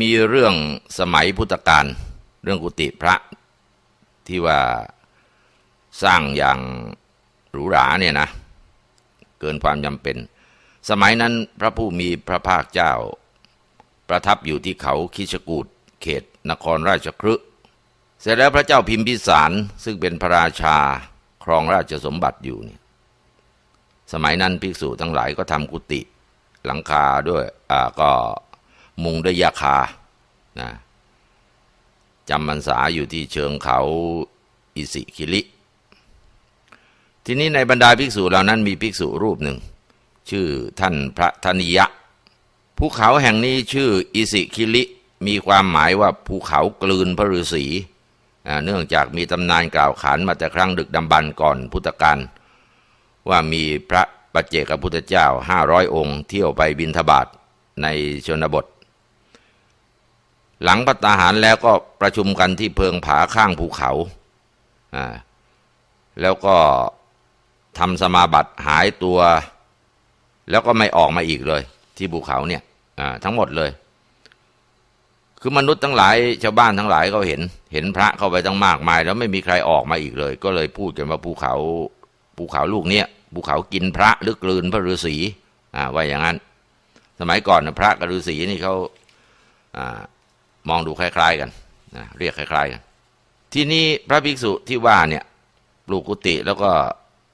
มีเรื่องสมัยพุทธกาลเรื่องกุฏิพระที่ว่าสร้างอย่างหรูหราเนี่ยนะ เกินความจำเป็น สมัยนั้นพระผู้มีพระภาคเจ้า ประทับอยู่ที่เขาคิชกูดเขตนครราชครึเสร็จแล้วพระเจ้าพิมพิสารซึ่งเป็นพระราชาครองราชสมบัติอยู่เนี่ยสมัยนั้นภิกษุทั้งหลายก็ทำกุฏิหลังคาด้วยอ่าก็ มุงด้วยยาคานะจำพรรษาอยู่ที่เชิงเขาอิสิคิลิ ทีนี้ในบรรดาภิกษุเหล่านั้นมีภิกษุรูปหนึ่ง ชื่อท่านพระธนิยะ ภูเขาแห่งนี้ชื่ออิสิคิลิ มีความหมายว่าภูเขากลืนพระฤาษีเนื่องจากมีตำนานกล่าวขานมาแต่ครั้งดึกดำบรรพ์ก่อนพุทธกาลว่ามีพระปัจเจกพุทธเจ้าห้าร้อยองค์ เที่ยวไปบินทบาทในชนบท หลังพัตตาหารแล้วก็ประชุมกันที่เพิงผาข้างภูเขาอ่าแล้วก็ทำสมาบัติหายตัว แล้วก็ไม่ออกมาอีกเลย ที่ภูเขาเนี่ยอ่าทั้งหมดเลย คือมนุษย์ทั้งหลายชาวบ้านทั้งหลายก็เห็น เห็นพระเข้าไปตั้งมากมาย แล้วไม่มีใครออกมาอีกเลย ก็เลยพูดกันว่าภูเขาภูเขาลูกเนี้ยภูเขากินพระหรือกลืนพระฤาษีอ่าว่าอย่างนั้น สมัยก่อนนะพระกับฤาษีนี่เขาอ่า มองดูคล้าย ๆกันนะเรียกคล้ายๆกันที่นี่พระภิกษุที่ว่าเนี่ยปลูกกุฏิแล้วก็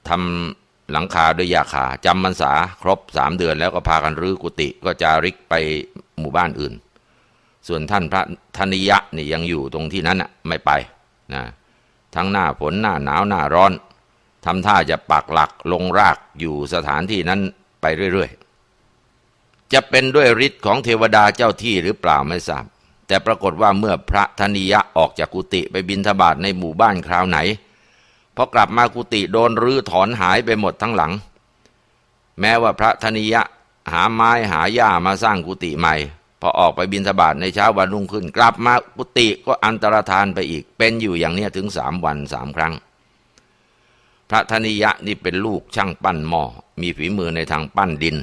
ทำหลังคาด้วยยาคาจำพรรษาครบสามเดือน แล้วก็พากันรื้อกุฏิก็จาริกไปหมู่บ้านอื่น ส่วนท่านพระธนิยะนี่ยังอยู่ตรงที่นั้นอะไม่ไปนะทั้งหน้าฝนหน้าหนาวหน้าร้อนทำท่าจะปักหลักลงรากอยู่สถานที่นั้นไปเรื่อยๆ จะเป็นด้วยฤทธิ์ของเทวดาเจ้าที่หรือเปล่าไม่ทราบ แต่ปรากฏว่าเมื่อพระธนิยะออกจากกุฏิไปบินทบาทในหมู่บ้านคราวไหนพอกลับมากุฏิโดนรื้อถอนหายไปหมดทั้งหลัง แม้ว่าพระธนิยะหาไม้หาหญ้ามาสร้างกุฏิใหม่ พอออกไปบินทบาทในเช้าวันรุ่งขึ้น กลับมากุฏิก็อันตรธานไปอีก เป็นอยู่อย่างเนี้ถึงสามวันสามครั้ง พระธนิยะนี่เป็นลูกช่างปั้นหม้อมีฝีมือในทางปั้นดิน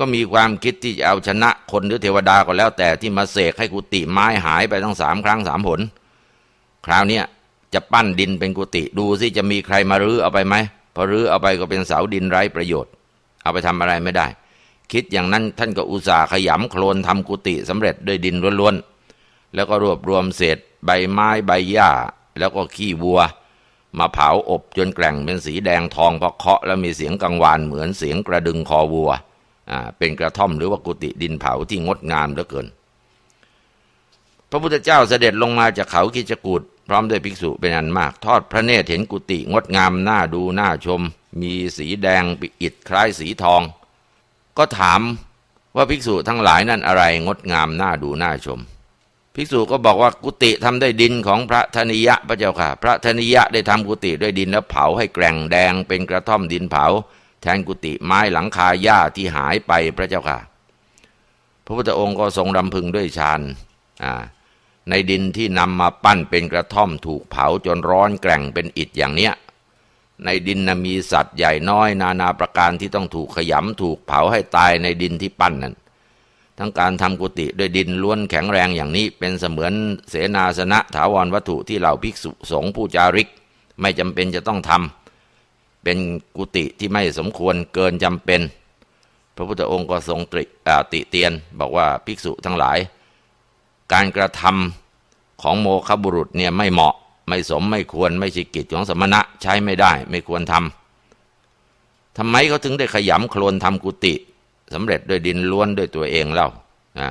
ก็มีความคิดที่จะเอาชนะคนหรือเทวดาก็แล้วแต่ที่มาเสกให้กุฏิไม้หายไปทั้งสามครั้งสามผล คราวเนี้ยจะปั้นดินเป็นกุฏิดูสิจะมีใครมารื้อเอาไปไหมพอรื้อเอาไปก็เป็นเสาดินไร้ประโยชน์ เอาไปทำอะไรไม่ได้ คิดอย่างนั้นท่านก็อุตส่าห์ขยำโคลนทำกุฏิสำเร็จด้วยดินล้วนๆแล้วก็รวบรวมเศษใบไม้ใบหญ้า แล้วก็ขี้วัว มาเผาอบจนแกร่งเป็นสีแดงทองพอเคาะแล้วมีเสียงกังวานเหมือนเสียงกระดึงคอวัว เป็นกระท่อมหรือว่ากุฏิดินเผาที่งดงามเหลือเกิน พระพุทธเจ้าเสด็จลงมาจากเขากิจกูดพร้อมด้วยภิกษุเป็นอันมาก ทอดพระเนตรเห็นกุฏิงดงามน่าดูน่าชม มีสีแดงปิอิดคล้ายสีทอง ก็ถามว่าภิกษุทั้งหลายนั่นอะไรงดงามน่าดูน่าชม ภิกษุก็บอกว่ากุฏิทำด้วยดินของพระธนิยะพระเจ้าค่ะ พระธนิยะได้ทำกุฏิด้วยดินแล้วเผาให้แกร่งแดงเป็นกระท่อมดินเผา แทนกุฏิไม้หลังคาหญ้าที่หายไปพระเจ้าค่ะ พระพุทธองค์ก็ทรงรำพึงด้วยฌานในดินที่นำมาปั้นเป็นกระท่อมถูกเผาจนร้อนแกร่งเป็นอิฐอย่างเนี้ย ในดินนะมีสัตว์ใหญ่น้อย นานาประการที่ต้องถูกขยำถูกเผาให้ตายในดินที่ปั้นนั้นทั้งการทำกุฏิด้วยดินล้วนแข็งแรงอย่างนี้เป็นเสมือนเสนาสนะถาวรวัตถุที่เหล่าภิกษุสงฆ์ผู้จาริก ไม่จำเป็นจะต้องทำ เป็นกุฏิที่ไม่สมควรเกินจำเป็น พระพุทธองค์ก็ทรงตริติเตียน บอกว่าภิกษุทั้งหลาย การกระทำของโมคบุรุษเนี่ยไม่เหมาะไม่สมไม่ควรไม่ใช่กิจของสมณะใช้ไม่ได้ไม่ควรทำทำไมเขาถึงได้ขยำโคลนทำกุฏิสำเร็จด้วยดินล้วนด้วยตัวเองเล่านะ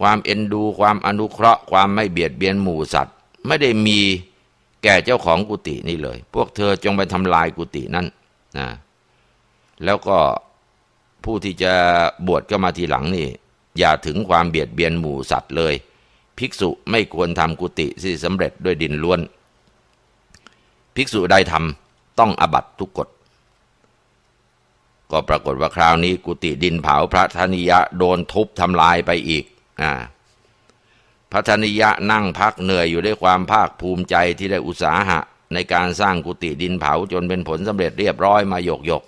ความเอ็นดูความอนุเคราะห์ ความไม่เบียดเบียนหมู่สัตว์ ไม่ได้มี ก่เจ้าของกุฏินี่เลย พวกเธอจงไปทำลายกุฏินั้นนะแล้วก็ผู้ที่จะบวชก็มาทีหลังนี่ อย่าถึงความเบียดเบียนหมู่สัตว์เลย ภิกษุไม่ควรทำกุฏิที่สำเร็จด้วยดินล้วน ภิกษุใดทำต้องอบัตทุกกฎก็ปรากฏว่าคราวนี้ กุฏิดินเผาพระธนิยะโดนทุบทำลายไปอีกอ่า พระธนิยะนั่งพักเหนื่อยอยู่ด้วยความภาคภูมิใจที่ได้อุตสาหะ ในการสร้างกุฏิดินเผาจนเป็นผลสำเร็จเรียบร้อยมาหยกหยก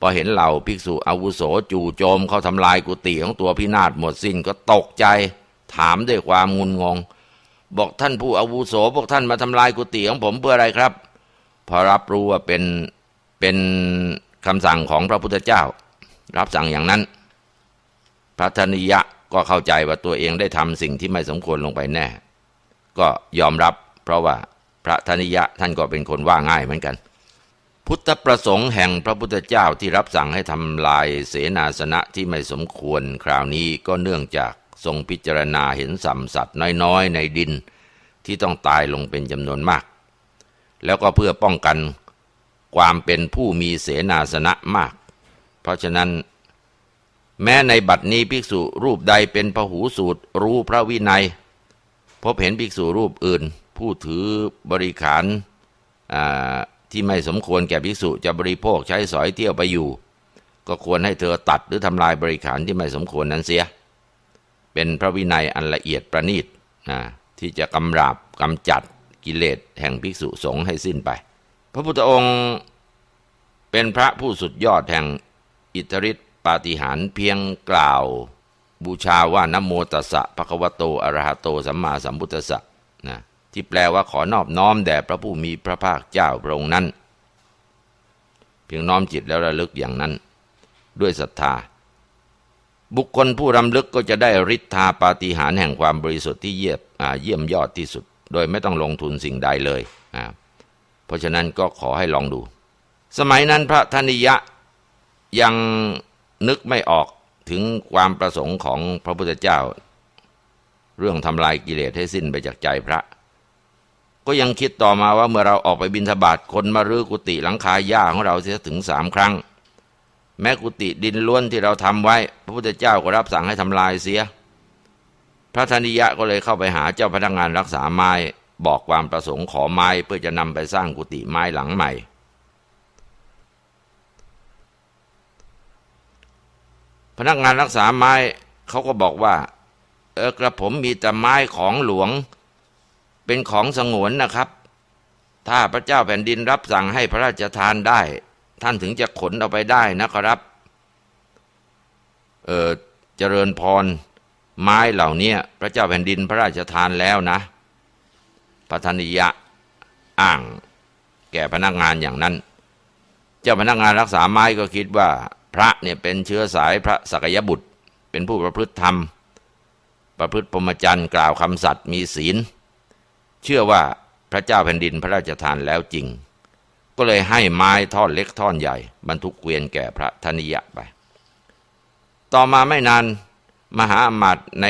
พอเห็นเหล่าภิกษุอาวุโสจู่โจมเข้าทำลายกุฏิของตัวพินาศหมดสิ้นก็ตกใจ ถามด้วยความงุนงง บอกท่านผู้อาวุโสพวกท่านมาทำลายกุฏิของผมเพื่ออะไรครับ พอรับรู้ว่าเป็นเป็นคำสั่งของพระพุทธเจ้า รับสั่งอย่างนั้นพระธนิยะ ก็เข้าใจว่าตัวเองได้ทำสิ่งที่ไม่สมควรลงไปแน่ ก็ยอมรับเพราะว่าพระธนิยะท่านก็เป็นคนว่าง่ายเหมือนกัน พุทธประสงค์แห่งพระพุทธเจ้าที่รับสั่งให้ทำลายเสนาสนะที่ไม่สมควรคราวนี้ก็เนื่องจากทรงพิจารณาเห็นสัมสัตว์น้อยๆ ในดินที่ต้องตายลงเป็นจำนวนมาก แล้วก็เพื่อป้องกันความเป็นผู้มีเสนาสนะมาก เพราะฉะนั้น แม้ในบัดนี้ภิกษุรูปใดเป็นพหูสูตรรู้พระวินัย พบเห็นภิกษุรูปอื่น ผู้ถือบริขารที่ไม่สมควรแก่ภิกษุจะบริโภคใช้สอยเที่ยวไปอยู่ ก็ควรให้เธอตัดหรือทำลายบริขารที่ไม่สมควรนั้นเสีย เป็นพระวินัยอันละเอียดประณีตที่จะกำราบกำจัดกิเลสแห่งภิกษุสงฆ์ให้สิ้นไป พระพุทธองค์เป็นพระผู้สุดยอดแห่งอิทธิฤทธิ ปาฏิหาริย์เพียงกล่าว บูชาว่านะโมตัสสะภะคะวะโตอะระหะโตสัมมาสัมพุทธัสสะนะที่แปลว่าขอนอบน้อมแด่พระผู้มีพระภาคเจ้าพระองค์นั้น เพียงน้อมจิตแล้วระลึกอย่างนั้น ด้วยศรัทธา บุคคลผู้รำลึกก็จะได้ฤทธาปาฏิหาริย์แห่งความบริสุทธิ์ที่เยี่ยมเยี่ยมยอดที่สุด โดยไม่ต้องลงทุนสิ่งใดเลยอ่าเพราะฉะนั้นก็ขอให้ลองดู สมัยนั้นพระธนิยะยัง นึกไม่ออกถึงความประสงค์ของพระพุทธเจ้า เรื่องทำลายกิเลสให้สิ้นไปจากใจพระ ก็ยังคิดต่อมาว่าเมื่อเราออกไปบินทบาทคนมารื้อกุฏิหลังคาหญ้าของเราเสียถึงสามครั้ง แม้กุฏิดินล้วนที่เราทำไว้ พระพุทธเจ้าก็รับสั่งให้ทำลายเสีย พระธนิยะก็เลยเข้าไปหาเจ้าพนักงานรักษาไม้บอกความประสงค์ขอไม้เพื่อจะนำไปสร้างกุฏิไม้หลังใหม่ พนักงานรักษาไม้เขาก็บอกว่า เออกระผมมีแต่ไม้ของหลวง เป็นของสงวนนะครับ ถ้าพระเจ้าแผ่นดินรับสั่งให้พระราชทานได้ ท่านถึงจะขนเอาไปได้นะครับเออเจริญพร ไม้เหล่านี้พระเจ้าแผ่นดินพระราชทานแล้วนะพระธนิยะอ้าง แก่พนักงานอย่างนั้น เจ้าพนักงานรักษาไม้ก็คิดว่า พระเนี่ยเป็นเชื้อสายพระสกยบุตร เป็นผู้ประพฤติธรรม ประพฤติพรหมจรรย์กล่าวคำสัตย์มีศีล เชื่อว่าพระเจ้าแผ่นดินพระราชทานแล้วจริง ก็เลยให้ไม้ท่อนเล็กท่อนใหญ่ บรรทุกเกวียนแก่พระธนิยะไป ต่อมาไม่นานมหาอมาตย์ใน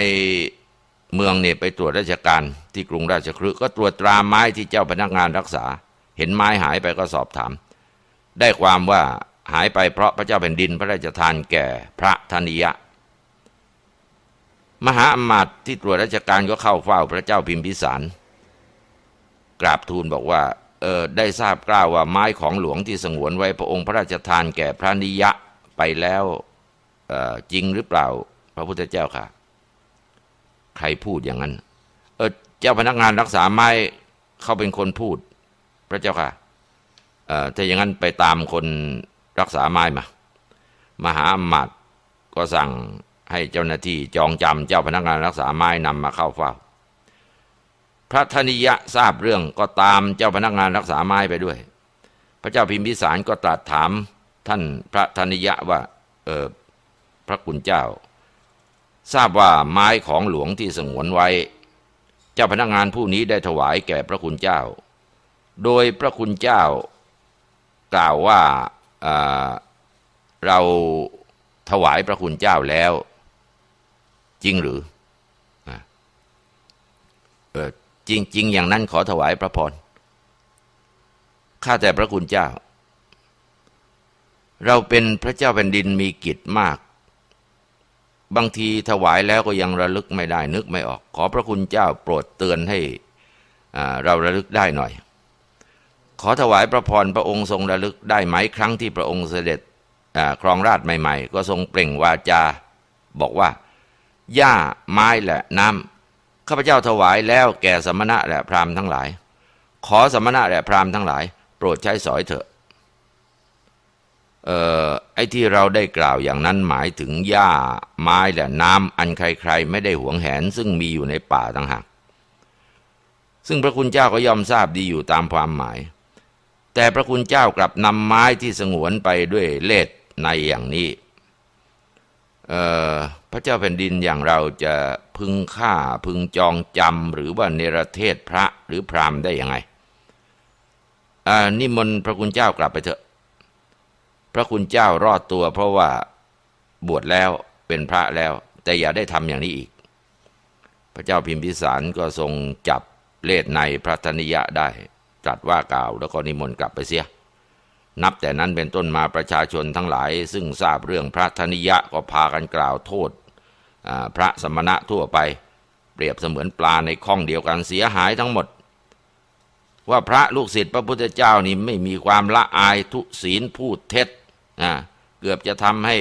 เมืองเนี่ยไปตรวจราชการที่กรุงราชคฤห์ก็ตรวจตราไม้ที่เจ้าพนักงานรักษา เห็นไม้หายไปก็สอบถาม ได้ความว่า หายไปเพราะพระเจ้าแผ่นดินพระราชทานแก่พระธนิยะ มหาอมาตย์ที่ตรวจราชการก็เข้าเฝ้าพระเจ้าพิมพิสาร กราบทูลบอกว่าเออได้ทราบกล่าวว่าไม้ของหลวงที่สงวนไว้พระองค์พระราชทานแก่พระนิยะไปแล้วเออจริงหรือเปล่า พระพุทธเจ้าค่ะ ใครพูดอย่างนั้น เออเจ้าพนักงานรักษาไม้เขาเป็นคนพูด พระเจ้าค่ะเออถ้าอย่างนั้นไปตามคน รักษาไม้มา มหาอมาตย์ก็สั่งให้เจ้าหน้าที่จองจำเจ้าพนักงานรักษาไม้นำมาเข้าเฝ้า พระธนิยะทราบเรื่องก็ตามเจ้าพนักงานรักษาไม้ไปด้วย พระเจ้าพิมพิสารก็ตรัสถามท่านพระธนิยะว่าเออพระคุณเจ้า ทราบว่าไม้ของหลวงที่สงวนไว้ เจ้าพนักงานผู้นี้ได้ถวายแก่พระคุณเจ้า โดยพระคุณเจ้า กล่าวว่าอ่า เราถวายพระคุณเจ้าแล้ว จริงหรือจริงจริงอย่างนั้นขอถวายพระพรข้าแต่พระคุณเจ้า เราเป็นพระเจ้าแผ่นดินมีกิจมาก บางทีถวายแล้วก็ยังระลึกไม่ได้นึกไม่ออก ขอพระคุณเจ้าโปรดเตือนให้เราระลึกได้หน่อย ขอถวายพระพรพระองค์ทรงระลึกได้ไหมครั้งที่พระองค์เสด็จครองราชใหม่ ๆ ก็ทรงเปล่งวาจา บอกว่าหญ้าไม้และน้ำข้าพเจ้าถวายแล้วแก่สมณะและพราหมณ์ทั้งหลาย ขอสมณะและพราหมณ์ทั้งหลาย โปรดใช้สอยเถอะเอ่อไอ้ที่เราได้กล่าวอย่างนั้นหมายถึงหญ้าไม้และน้ำอันใครๆ ไม่ได้หวงแหนซึ่งมีอยู่ในป่าต่างหากซึ่งพระคุณเจ้าก็ยอมทราบดีอยู่ตามความหมาย แต่พระคุณเจ้ากลับนำไม้ที่สงวนไปด้วยเลสในอย่างนี้พระเจ้าแผ่นดินอย่างเราจะพึงฆ่าพึงจองจำหรือว่าเนรเทศพระหรือพรามได้ยังไงนิมนต์พระคุณเจ้ากลับไปเถอะ พระคุณเจ้ารอดตัว เพราะว่าบวชแล้วเป็นพระแล้ว แต่อย่าได้ทำอย่างนี้อีก พระเจ้าพิมพิสารก็ทรงจับเลดในพระธนิยะได้ ตรัสว่ากล่าว แล้วก็นิมนต์กลับไปเสีย นับแต่นั้นเป็นต้นมาประชาชนทั้งหลาย ซึ่งทราบเรื่องพระธนิยะก็พากันกล่าวโทษพระสมณะทั่วไป เปรียบเสมือนปลาในคลองเดียวกันเสียหายทั้งหมด ว่าพระลูกศิษย์พระพุทธเจ้านี่ไม่มีความละอายทุศีลพูดเท็จเกือบจะทำให้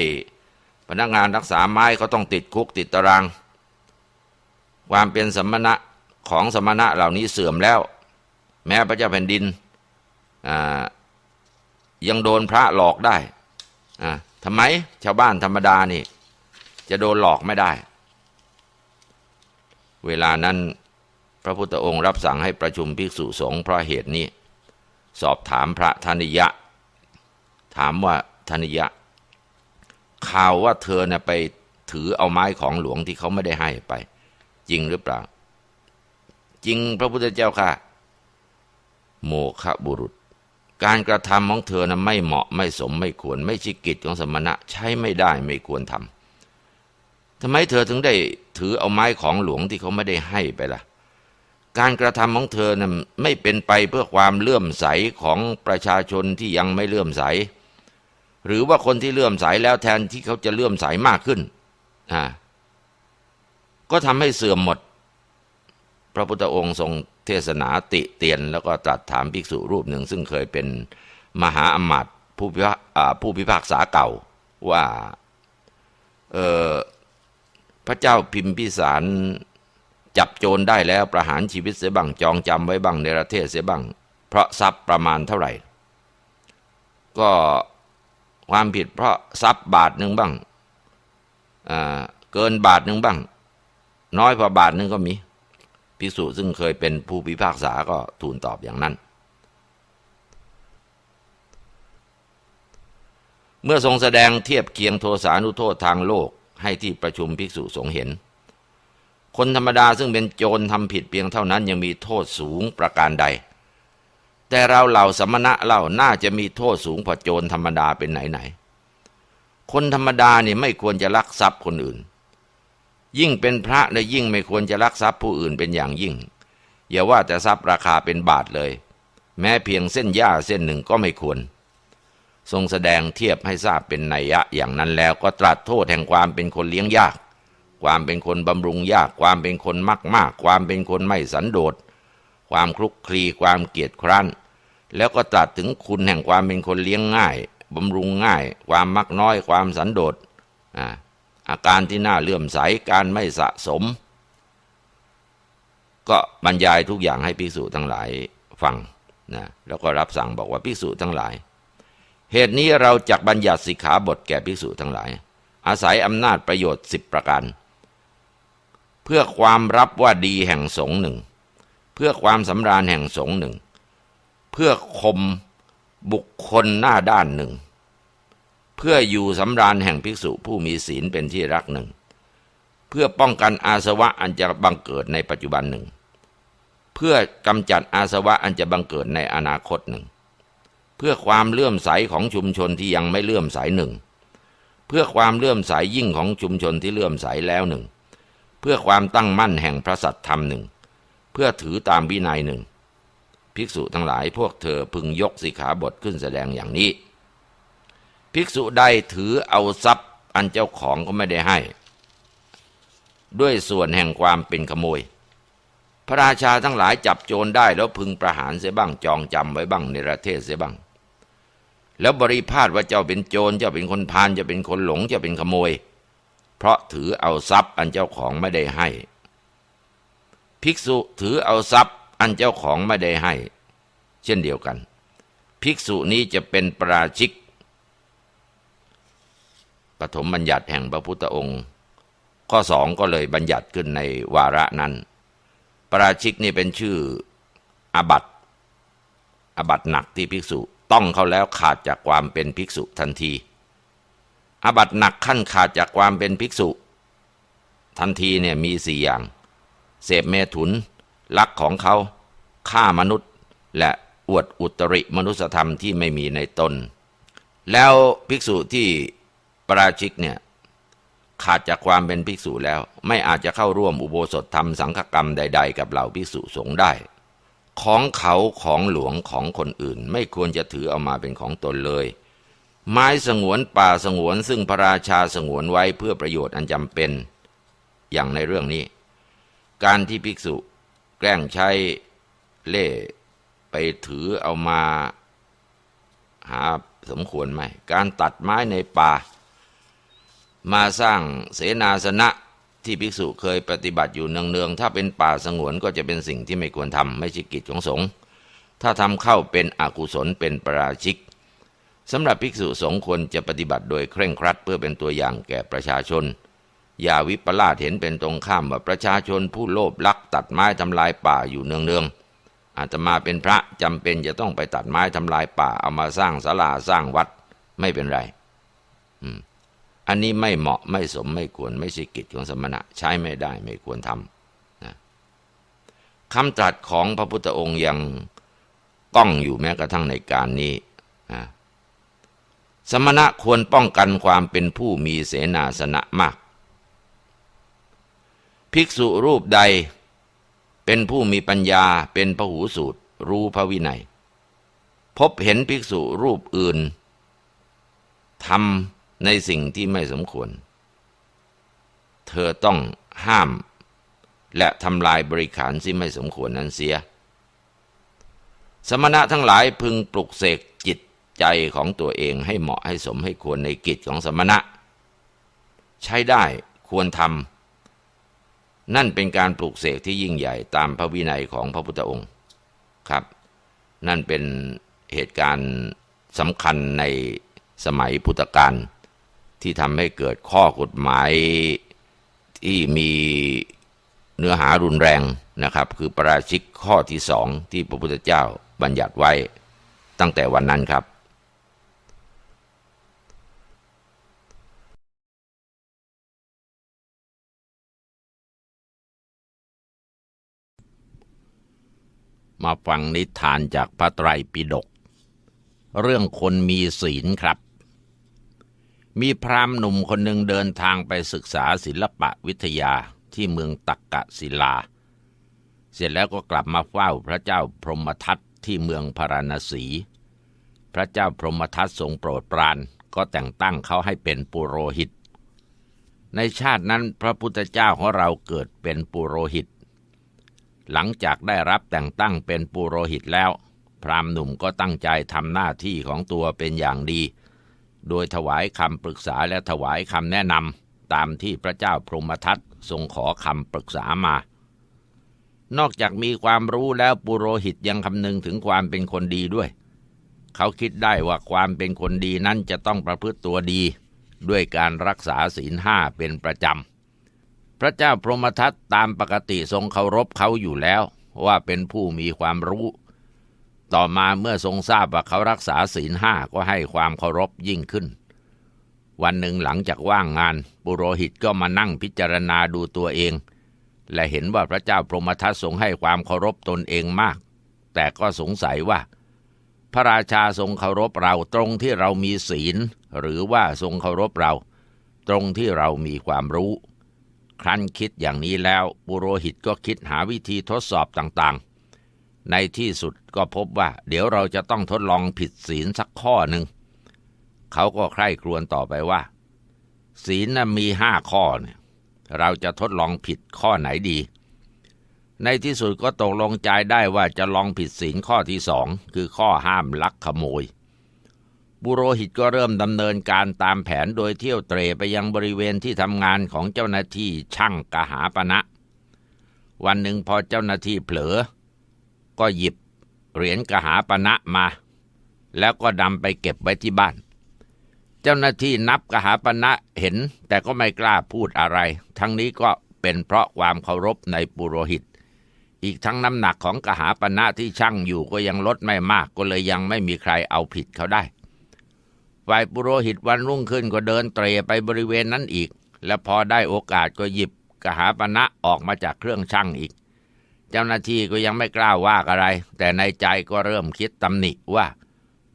พนักงานรักษาไม้เขาต้องติดคุกติดตาราง ความเป็นสมณะของสมณะเหล่านี้เสื่อมแล้ว แม้พระเจ้าแผ่นดินยังโดนพระหลอกได้ทำไมชาวบ้านธรรมดานี่ จะโดนหลอกไม่ได้ เวลานั้นพระพุทธองค์รับสั่งให้ประชุมภิกษุสงฆ์เพราะเหตุนี้ สอบถามพระธนิยะ ถามว่าธนิยะ ข่าวว่าเธอเนี่ยไปถือเอาไม้ของหลวงที่เขาไม่ได้ให้ไป จริงหรือเปล่า จริงพระพุทธเจ้าค่ะ โมฆะบุรุษ การกระทำของเธอนะไม่เหมาะไม่สมไม่ควร ไม่ช่กิจของสมณะใช้ไม่ได้ไม่ควรทำทำไมเธอถึงได้ถือเอาไม้ของหลวงที่เขาไม่ได้ให้ไปละ่ะ การกระทำของเธอนะไม่เป็นไปเพื่อความเลื่อมใสของประชาชนที่ยังไม่เลื่อมใส หรือว่าคนที่เลื่อมใสแล้วแทนที่เขาจะเลื่อมใสมากขึ้นอ่าก็ทำให้เสื่อมหมด พระพุทธองค์ทรงเทศนาติเตียน แล้วก็ตรัสถามภิกษุรูปหนึ่ง ซึ่งเคยเป็นมหาอมาตย์ผู้พิพากผู้พิพากษาเก่าว่าพระเจ้าพิมพิสารจับโจรได้แล้วประหารชีวิตเสียบ้างจองจำไว้บ้างในประเทศเสียบ้าง เพราะทรัพย์ประมาณเท่าไหร่ ก็ความผิดเพราะทรัพย์บาทหนึ่งบ้างเกินบาทหนึ่งบ้าง น้อยกว่าบาทหนึ่งก็มี ภิกษุซึ่งเคยเป็นผู้พิพากษาก็ทูลตอบอย่างนั้น เมื่อทรงแสดงเทียบเคียงโทสานุโทษทางโลกให้ที่ประชุมภิกษุสงเห็น คนธรรมดาซึ่งเป็นโจรทำผิดเพียงเท่านั้นยังมีโทษสูงประการใด แต่เราเหล่าสมณะเล่าน่าจะมีโทษสูงกว่าโจรธรรมดาเป็นไหนไหนคนธรรมดาเนี่ยไม่ควรจะลักทรัพย์คนอื่น ยิ่งเป็นพระและยิ่งไม่ควรจะลักทรัพย์ผู้อื่นเป็นอย่างยิ่ง อย่าว่าแต่ทรัพย์ราคาเป็นบาทเลย แม้เพียงเส้นหญ้าเส้นหนึ่งก็ไม่ควร ทรงแสดงเทียบให้ทราบเป็นนัยยะอย่างนั้นแล้วก็ตรัสโทษแห่งความเป็นคนเลี้ยงยาก ความเป็นคนบำรุงยาก ความเป็นคนมากมากความเป็นคนไม่สันโดษ ความคลุกคลีความเกียจคร้านแล้วก็ตรัสถึงคุณแห่งความเป็นคนเลี้ยงง่ายบำรุงง่าย ความมักน้อยความสันโดษอ่า อาการที่น่าเลื่อมใสการไม่สะสม ก็บรรยายทุกอย่างให้ภิกษุทั้งหลายฟังนะแล้วก็รับสั่งบอกว่าภิกษุทั้งหลาย เหตุนี้เราจักบัญญัติสิกขาบทแก่ภิกษุทั้งหลาย อาศัยอำนาจประโยชน์สิบประการเพื่อความรับว่าดีแห่งสงหนึ่ง เพื่อความสำราญแห่งสงหนึ่ง เพื่อคมบุคคลหน้าด้านหนึ่ง เพื่ออยู่สำราญแห่งภิกษุผู้มีศีลเป็นที่รักหนึ่ง เพื่อป้องกันอาสวะอันจะบังเกิดในปัจจุบันหนึ่ง เพื่อกำจัดอาสวะอันจะบังเกิดในอนาคตหนึ่ง เพื่อความเลื่อมใสของชุมชนที่ยังไม่เลื่อมใสหนึ่ง เพื่อความเลื่อมใสยิ่งของชุมชนที่เลื่อมใสแล้วหนึ่ง เพื่อความตั้งมั่นแห่งพระสัตธรรมหนึ่ง เพื่อถือตามวินัยหนึ่ง ภิกษุทั้งหลายพวกเธอพึงยกสิขาบทขึ้นแสดงอย่างนี้ ภิกษุใดถือเอาทรัพย์อันเจ้าของก็ไม่ได้ให้ ด้วยส่วนแห่งความเป็นขโมย พระราชาทั้งหลายจับโจรได้แล้วพึงประหารเสียบ้างจองจำไว้บ้างในประเทศเสียบ้าง แล้วบริพาทว่าเจ้าเป็นโจรเจ้าเป็นคนพานจะเป็นคนหลงจะเป็นขโมย เพราะถือเอาทรัพย์อันเจ้าของไม่ได้ให้ ภิกษุถือเอาทรัพย์อันเจ้าของไม่ได้ให้ เช่นเดียวกัน ภิกษุนี้จะเป็นปราชิก ปฐมบัญญัติแห่งพระพุทธองค์ ข้อสองก็เลยบัญญัติขึ้นในวาระนั้น ปราชิกนี่เป็นชื่ออาบัตอาบัตหนักที่ภิกษุต้องเขาแล้วขาดจากความเป็นภิกษุทันทีอาบัตหนักขั้นขาดจากความเป็นภิกษุ ทันทีเนี่ยมีสี่อย่าง เสพเมถุน ลักของเขาฆ่ามนุษย์ และอวดอุตริมนุสธรรมที่ไม่มีในตน แล้วภิกษุที่ ปราชิกเนี่ยขาดจากความเป็นภิกษุแล้ว ไม่อาจจะเข้าร่วมอุโบสถธรรมสังฆกรรมใด ๆ กับเหล่าภิกษุสงฆ์ได้ ของเขาของหลวงของคนอื่น ไม่ควรจะถือเอามาเป็นของตนเลย ไม้สงวนป่าสงวนซึ่งพระราชาสงวนไว้เพื่อประโยชน์อันจำเป็น อย่างในเรื่องนี้ การที่ภิกษุแกล้งใช้เล่ไปถือเอามาหาสมควรไหม การตัดไม้ในป่า มาสร้างเสนาสนะที่ภิกษุเคยปฏิบัติอยู่เนืองๆ ถ้าเป็นป่าสงวนก็จะเป็นสิ่งที่ไม่ควรทำไม่ใช่กิจของสงฆ์ถ้าทำเข้าเป็นอกุศลเป็นปราชิกสำหรับภิกษุสงฆ์ควรจะปฏิบัติโดยเคร่งครัดเพื่อเป็นตัวอย่างแก่ประชาชน อย่าวิปลาสเห็นเป็นตรงข้ามว่าประชาชนผู้โลภลักตัดไม้ทำลายป่าอยู่เนืองๆ อาตมาเป็นพระจำเป็นจะต้องไปตัดไม้ทำลายป่าเอามาสร้างศาลาสร้างวัดไม่เป็นไร อืม อันนี้ไม่เหมาะไม่สมไม่ควรไม่ใช่กิจของสมณะ ใช้ไม่ได้ไม่ควรทำนะคำตรัสของพระพุทธองค์ยังก้องอยู่แม้กระทั่งในการนี้นะสมณะควรป้องกันความเป็นผู้มีเสนาสนะมาก ภิกษุรูปใดเป็นผู้มีปัญญาเป็นพหูสูตร รู้พระวินัย พบเห็นภิกษุรูปอื่นทำ ในสิ่งที่ไม่สมควร เธอต้องห้าม และทำลายบริขารที่ไม่สมควรนั้นเสีย สมณะทั้งหลายพึงปลุกเสกจิตใจของตัวเองให้เหมาะให้สมให้ควรในกิจของสมณะ ใช้ได้ควรทำนั่นเป็นการปลุกเสกที่ยิ่งใหญ่ตามพระวินัยของพระพุทธองค์ครับ นั่นเป็นเหตุการณ์สำคัญในสมัยพุทธกาล ที่ทำให้เกิดข้อกฎหมายที่มีเนื้อหารุนแรงนะครับ คือประราชิกข้อที่สองที่พระพุทธเจ้าบัญญัติไว้ตั้งแต่วันนั้นครับมาฟังนิทานจากพระไตรปิฎกเรื่องคนมีศีลครับ มีพราหมณ์หนุ่มคนหนึ่งเดินทางไปศึกษาศิลปะวิทยาที่เมืองตักกะศิลา เสร็จแล้วก็กลับมาเฝ้าพระเจ้าพรหมทัตที่เมืองพาราณสี พระเจ้าพรหมทัตทรงโปรดปรานก็แต่งตั้งเขาให้เป็นปุโรหิต ในชาตินั้นพระพุทธเจ้าของเราเกิดเป็นปุโรหิต หลังจากได้รับแต่งตั้งเป็นปุโรหิตแล้ว พราหมณ์หนุ่มก็ตั้งใจทำหน้าที่ของตัวเป็นอย่างดี โดยถวายคำปรึกษาและถวายคำแนะนำตามที่พระเจ้าพรหมทัตทรงขอคำปรึกษามา นอกจากมีความรู้แล้วปุโรหิตยังคำนึงถึงความเป็นคนดีด้วย เขาคิดได้ว่าความเป็นคนดีนั้นจะต้องประพฤติตัวดี ด้วยการรักษาศีลห้าเป็นประจำ พระเจ้าพรหมทัตตามปกติทรงเคารพเขาอยู่แล้วว่าเป็นผู้มีความรู้ ต่อมาเมื่อทรงทราบว่าเขารักษาศีลห้าก็ให้ความเคารพยิ่งขึ้น วันหนึ่งหลังจากว่างงานปุโรหิตก็มานั่งพิจารณาดูตัวเอง และเห็นว่าพระเจ้าพรหมทัตทรงให้ความเคารพตนเองมาก แต่ก็สงสัยว่า พระราชาทรงเคารพเราตรงที่เรามีศีล หรือว่าทรงเคารพเรา ตรงที่เรามีความรู้ ครั้นคิดอย่างนี้แล้วปุโรหิตก็คิดหาวิธีทดสอบต่างๆ ในที่สุดก็พบว่า เดี๋ยวเราจะต้องทดลองผิดศีลสักข้อหนึ่ง เขาก็ใคร่ครวญต่อไปว่า ศีลนะมีห้าข้อเนี่ยเราจะทดลองผิดข้อไหนดี ในที่สุดก็ตกลงใจได้ว่าจะลองผิดศีลข้อที่สองคือข้อห้ามลักขโมย บุโรหิตก็เริ่มดำเนินการตามแผนโดยเที่ยวเตรไปยังบริเวณที่ทำงานของเจ้าหน้าที่ช่างกหาปณะวันหนึ่งพอเจ้าหน้าที่เผลอ ก็หยิบเหรียญกหาปณะมา แล้วก็นำไปเก็บไว้ที่บ้าน เจ้าหน้าที่นับกหาปณะเห็น แต่ก็ไม่กล้าพูดอะไร ทั้งนี้ก็เป็นเพราะความเคารพในปุโรหิต อีกทั้งน้ำหนักของกหาปณะที่ช่างอยู่ก็ยังลดไม่มากก็เลยยังไม่มีใครเอาผิดเขาได้ฝ่ายปุโรหิตวันรุ่งขึ้นก็เดินเตรไปบริเวณนั้นอีก และพอได้โอกาสก็หยิบกหาปณะออกมาจากเครื่องช่างอีก เจ้าหน้าที่ก็ยังไม่กล้าว่าอะไร แต่ในใจก็เริ่มคิดตำหนิว่า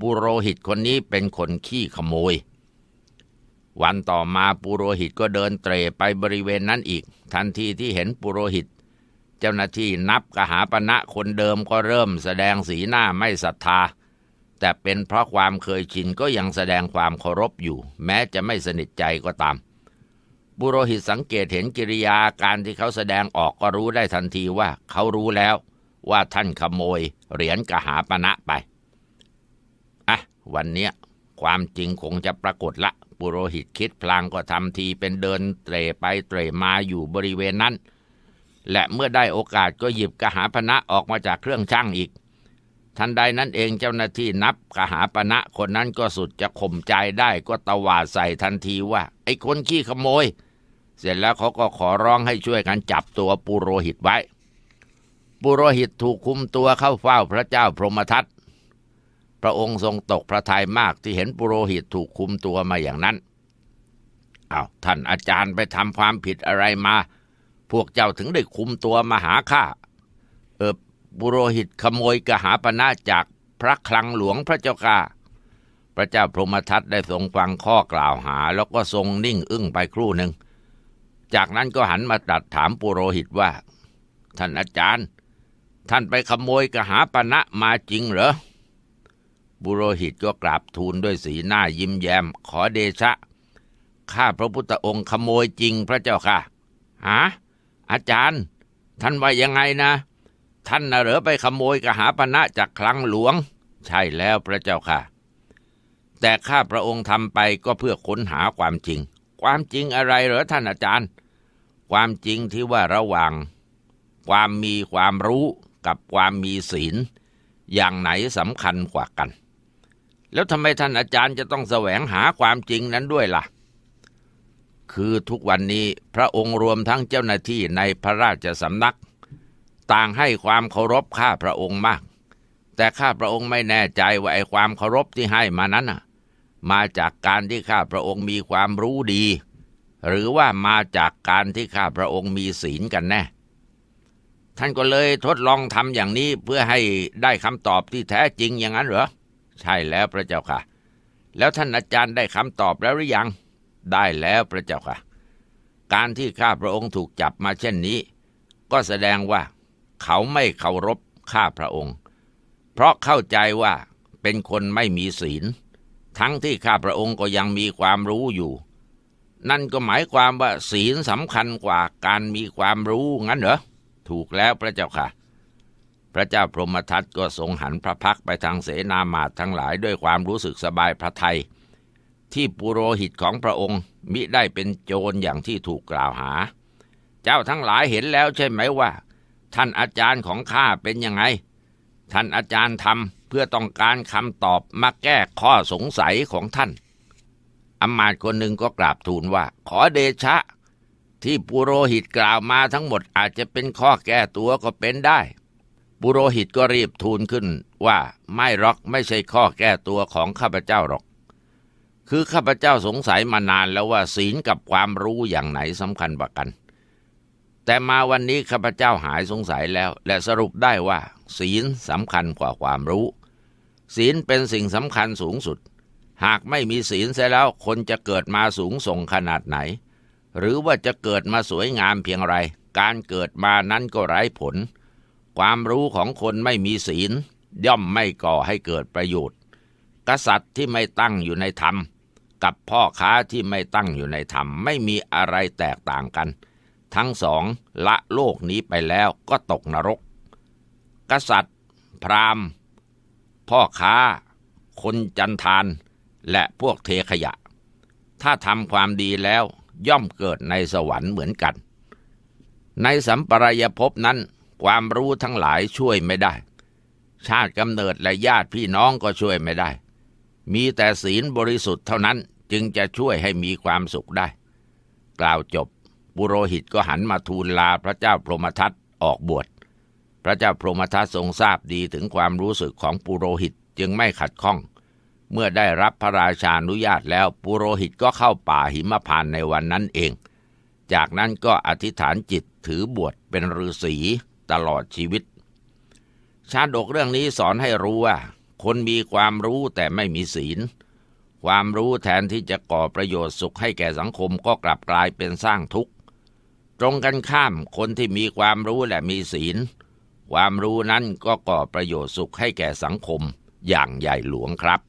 ปุโรหิตคนนี้เป็นคนขี้ขโมย วันต่อมาปุโรหิตก็เดินเตร่ไปบริเวณนั้นอีก ทันทีที่เห็นปุโรหิต เจ้าหน้าที่นับกหาปณะคนเดิมก็เริ่มแสดงสีหน้าไม่ศรัทธา แต่เป็นเพราะความเคยชินก็ยังแสดงความเคารพอยู่ แม้จะไม่สนิทใจก็ตาม บุโรหิตสังเกตเห็นกิริยาการที่เขาแสดงออกก็รู้ได้ทันทีว่าเขารู้แล้วว่าท่านขโมยเหรียญกหาปณะไป อะ วันเนี้ยความจริงคงจะปรากฏละ ปุโรหิตคิดพลางก็ทำทีเป็นเดินเตรไปเตรมาอยู่บริเวณนั้น และเมื่อได้โอกาสก็หยิบกหาปณะออกมาจากเครื่องช่างอีก ทันใดนั้นเองเจ้าหน้าที่นับกหาปณะคนนั้นก็สุดจะข่มใจได้ก็ตวาดใส่ทันทีว่า ไอ้คนขี้ขโมย เสร็จแล้วเขาก็ขอร้องให้ช่วยกันจับตัวปุโรหิตไว้ ปุโรหิตถูกคุมตัวเข้าเฝ้าพระเจ้าพรหมทัตพระองค์ทรงตกพระทัยมากที่เห็นปุโรหิตถูกคุมตัวมาอย่างนั้นอา้าวท่านอาจารย์ไปทำความผิดอะไรมา พวกเจ้าถึงได้คุมตัวมาหาข้าเออปุโรหิตขโมยกหาปณะจากพระคลังหลวงพระเจ้าค่ะ พระเจ้าพรหมทัตได้ทรงฟังข้อกล่าวหา แล้วก็ทรงนิ่งอึ้งไปครู่หนึ่ง จากนั้นก็หันมาตรัสถามปุโรหิตว่า ท่านอาจารย์ ท่านไปขโมยกหาปณะมาจริงเหรอบุโรหิตก็กราบทูลด้วยสีหน้ายิ้มแย้ม ขอเดชะ ข้าพระพุทธองค์ขโมยจริงพระเจ้าค่ะหาอาจารย์ ท่านว่ายังไงนะ ท่านน่ะเหรอไปขโมยกหาปณะจากคลังหลวง ใช่แล้วพระเจ้าค่ะ แต่ข้าพระองค์ทำไปก็เพื่อค้นหาความจริง ความจริงอะไรเหรอท่านอาจารย์ ความจริงที่ว่าระหว่าง ความมีความรู้กับความมีศีล อย่างไหนสำคัญกว่ากัน แล้วทำไมท่านอาจารย์จะต้องแสวงหาความจริงนั้นด้วยล่ะ คือทุกวันนี้พระองค์รวมทั้งเจ้าหน้าที่ในพระราชสำนัก ต่างให้ความเคารพข้าพระองค์มาก แต่ข้าพระองค์ไม่แน่ใจว่าไอ้ความเคารพที่ให้มานั้นน่ะ มาจากการที่ข้าพระองค์มีความรู้ดี หรือว่ามาจากการที่ข้าพระองค์มีศีลกันแน่ท่านก็เลยทดลองทำอย่างนี้เพื่อให้ได้คำตอบที่แท้จริงอย่างนั้นเหรอ ใช่แล้วพระเจ้าค่ะ แล้วท่านอาจารย์ได้คำตอบแล้วหรือยัง ได้แล้วพระเจ้าค่ะ การที่ข้าพระองค์ถูกจับมาเช่นนี้ ก็แสดงว่าเขาไม่เคารพข้าพระองค์ เพราะเข้าใจว่าเป็นคนไม่มีศีล ทั้งที่ข้าพระองค์ก็ยังมีความรู้อยู่ นั่นก็หมายความว่าศีลสำคัญกว่าการมีความรู้งั้นเหรอ ถูกแล้วพระเจ้าค่ะ พระเจ้าพรหมทัตก็ทรงหันพระพักไปทางเสนามาตทั้งหลายด้วยความรู้สึกสบายพระทัยที่ปุโรหิตของพระองค์มิได้เป็นโจรอย่างที่ถูกกล่าวหา เจ้าทั้งหลายเห็นแล้วใช่ไหมว่า ท่านอาจารย์ของข้าเป็นยังไง ท่านอาจารย์ทำเพื่อต้องการคำตอบมาแก้ข้อสงสัยของท่านอำมาตย์คนหนึ่งก็กราบทูลว่า ขอเดชะ ที่ปุโรหิตกล่าวมาทั้งหมดอาจจะเป็นข้อแก้ตัวก็เป็นได้ปุโรหิตก็รีบทูลขึ้นว่าไม่หรอกไม่ใช่ข้อแก้ตัวของข้าพเจ้าหรอก คือข้าพเจ้าสงสัยมานานแล้วว่าศีลกับความรู้อย่างไหนสำคัญกว่ากัน แต่มาวันนี้ข้าพเจ้าหายสงสัยแล้ว และสรุปได้ว่า ศีลสำคัญกว่าความรู้ ศีลเป็นสิ่งสำคัญสูงสุด หากไม่มีศีลเสียแล้วคนจะเกิดมาสูงส่งขนาดไหน หรือว่าจะเกิดมาสวยงามเพียงไร การเกิดมานั้นก็ไร้ผล ความรู้ของคนไม่มีศีล ย่อมไม่ก่อให้เกิดประโยชน์ กษัตริย์ที่ไม่ตั้งอยู่ในธรรม กับพ่อค้าที่ไม่ตั้งอยู่ในธรรมไม่มีอะไรแตกต่างกัน ทั้งสองละโลกนี้ไปแล้วก็ตกนรก กษัตริย์ พราหมณ์ พ่อค้า คนจันทาน และพวกเทขยะ ถ้าทำความดีแล้วย่อมเกิดในสวรรค์เหมือนกัน ในสัมปรายภพนั้น ความรู้ทั้งหลายช่วยไม่ได้ ชาติกำเนิดและญาติพี่น้องก็ช่วยไม่ได้ มีแต่ศีลบริสุทธิ์เท่านั้นจึงจะช่วยให้มีความสุขได้ กล่าวจบ ปุโรหิตก็หันมาทูลลาพระเจ้าพรหมทัตออกบวช พระเจ้าพรหมทัตทรงทราบดีถึงความรู้สึกของปุโรหิตจึงไม่ขัดข้อง เมื่อได้รับพระราชานุญาตแล้วปุโรหิตก็เข้าป่าหิมพานต์ในวันนั้นเอง จากนั้นก็อธิษฐานจิตถือบวชเป็นฤาษีตลอดชีวิต ชาดกเรื่องนี้สอนให้รู้ว่า คนมีความรู้แต่ไม่มีศีล ความรู้แทนที่จะก่อประโยชน์สุขให้แก่สังคมก็กลับกลายเป็นสร้างทุกข์ ตรงกันข้ามคนที่มีความรู้และมีศีล ความรู้นั้นก็ก่อประโยชน์สุขให้แก่สังคมอย่างใหญ่หลวงครับ